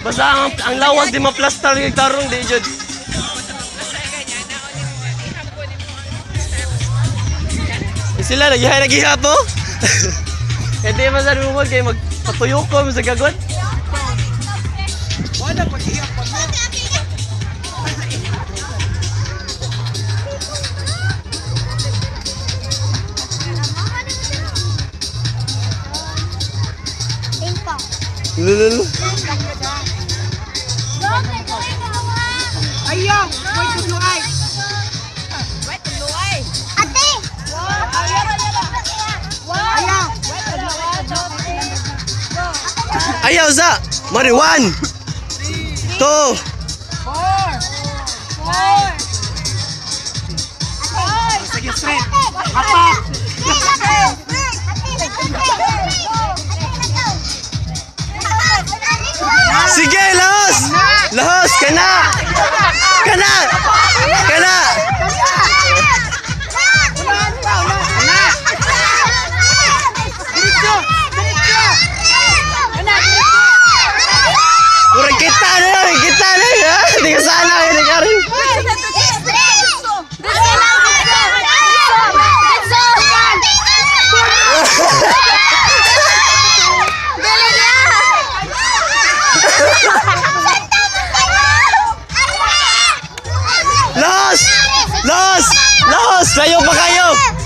Basta ang, ang lawag di maplastar yung tarong di jud. Eh, Sila nagihay nagiha po. Hindi man sa rumod kay magpatuyok ko sa gagot. Wala pa siya pa mo. Lulul. Ayaw! May tuluay! Ayaw! Ayaw sa. Mari one. Two. Four! Four! Sige, straight! Apat! Sige, Lahos. Lahos. Lahos. Layo pa kayo.